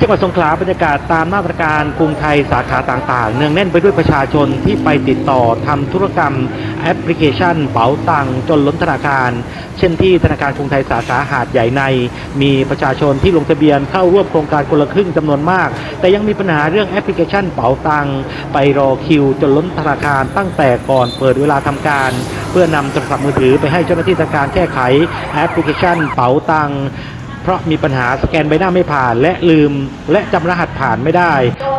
ที่จังหวัดสงขลาบรรยากาศตามมาตรการกรุงไทยสาขาต่างๆ เนืองแน่นไปด้วยประชาชนที่ไปติดต่อทำธุรกรรมแอปพลิเคชันเป๋าตังจนล้นธนาคาร เช่นที่ธนาคารกรุงไทยสาขาหาดใหญ่ใน มีประชาชนที่ลงทะเบียนเข้าร่วมโครงการคนละครึ่งจำนวนมาก แต่ยังมีปัญหาเรื่องแอปพลิเคชันเป๋าตังไปรอคิวจนล้นธนาคารตั้งแต่ก่อนเปิดเวลาทำการ เพื่อนำโทรศัพท์มือถือไปให้เจ้าหน้าที่ธนาคารแก้ไขแอปพลิเคชันเป๋าตังค์ เพราะมีปัญหาสแกนใบหน้าไม่ผ่าน และลืม และจำรหัสผ่านไม่ได้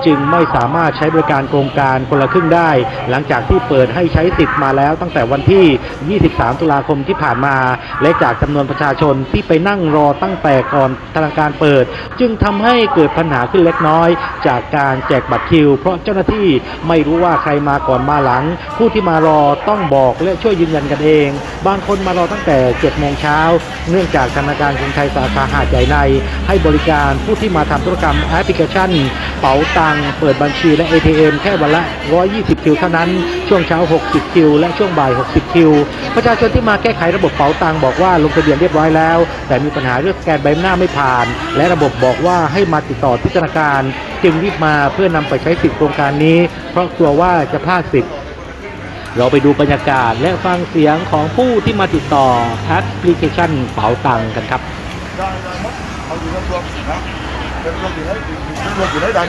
จึงไม่สามารถใช้บริการโครงการคนละครึ่งได้ หลังจากที่เปิดให้ใช้สิทธิ์มาแล้วตั้งแต่วันที่ 23 ตุลาคมที่ผ่านมา และจากจำนวนประชาชนที่ไปนั่งรอตั้งแต่ก่อนธนาคารเปิด จึงทำให้เกิดปัญหาขึ้นเล็กน้อย จากการแจกบัตรคิว เพราะเจ้าหน้าที่ไม่รู้ว่าใครมาก่อนมาหลัง ผู้ที่มารอต้องบอกและช่วยยืนยันกันเอง บางคนมารอตั้งแต่7โมงเช้า เนื่องจากธนาคารกรุงไทยสาขาหาดใหญ่ใน ให้บริการผู้ที่มาทำธุรกรรมแอปพลิเคชัน เป๋าตังค์เปิดบัญชีและ ATM แค่วันละ 120 คิวเท่านั้น ช่วงเช้า 60 คิว และช่วงบ่าย 60 คิว ประชาชนที่มาแก้ไขระบบเป๋าตังค์บอกว่าลงทะเบียนเรียบร้อยแล้ว แต่มีปัญหาเรื่องสแกนใบหน้าไม่ผ่าน และระบบบอกว่าให้มาติดต่อที่ธนาคาร จึงรีบมาเพื่อนำไปใช้สิทธิโครงการนี้ เพราะกลัวว่าจะพลาดสิทธิ์เราไปดูบรรยากาศและฟังเสียงของผู้ที่มาติดต่อแอปพลิเคชันเป๋าตังกันครับ เอาอยู่ในตัวนะเป็นรวมอยู่ในเป็นรวมอยู่ในใด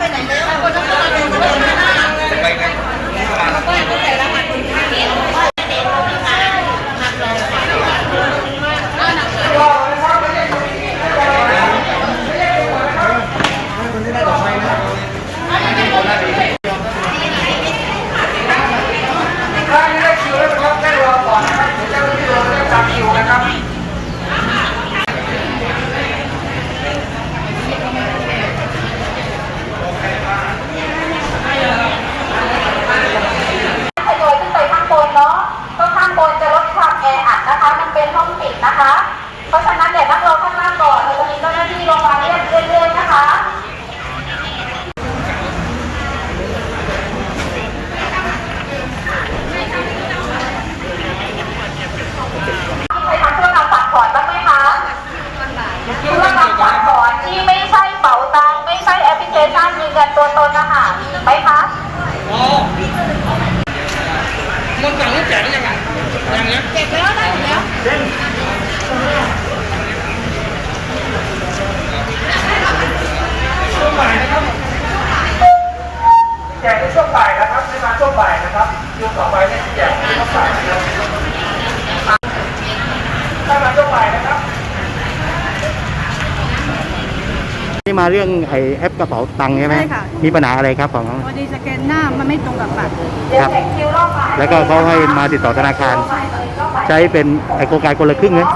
เคชันมีเงินตัวตนนะคะไหมคะอ๋อมันสั่งลูกแจกยังไงยังเนี้ยเก็บไว้แล้วได้หมดแล้วแจกในช่วงบ่ายนะครับในมาช่วงบ่ายนะครับคิวต่อไปเนี่ยแจกในช่วงบ่ายนะครับถ้ามาช่วงบ่ายนะครับ นี่มาเรื่องไอแอปกระเป๋าตังค์ใช่ไหมใช่ค่ะ มีปัญหาอะไรครับของเขาพอดีสแกนหน้ามันไม่ตรงกับบัตรครับ แล้วก็เขาให้มาติดต่อธนาคาร ใช้เป็นไอโครงการคนละครึ่งเนี่ย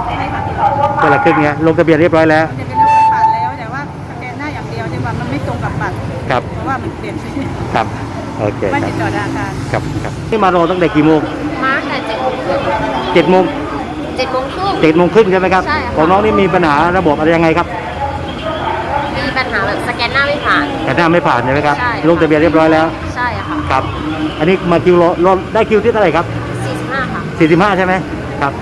คนละครึ่งเนี่ยลงทะเบียนเรียบร้อยแล้วมันจะเป็นรูปบัตรแล้วแต่ว่าสแกนหน้าอย่างเดียวแต่ว่ามันไม่ตรงกับบัตรครับเพราะว่ามันเปลี่ยนชื่อครับโอเคไม่ครับติดต่อธนาคาร ครับครับนี่มารอตั้งแต่กี่โมงมาแต่เจ็ดโมงครึ่งเจ็ดโมงเจ็ดโมงครึ่ง เจ็ดโมงครึ่งใช่ไหมครับใช่ค่ะ ของน้องนี่มีปัญหาระบบอะไรยังไงครับมี ปัญหาแบบสแกนหน้าไม่ผ่าน แต่หน้าไม่ผ่านใช่ไหมครับ ใช่ค่ะ ลงทะเบียนเรียบร้อยแล้วใช่ค่ะครับ อันนี้มาคิวรอรอได้คิวที่เท่าไหร่ครับ 45 ค่ะ 45 ใช่ไหมครับ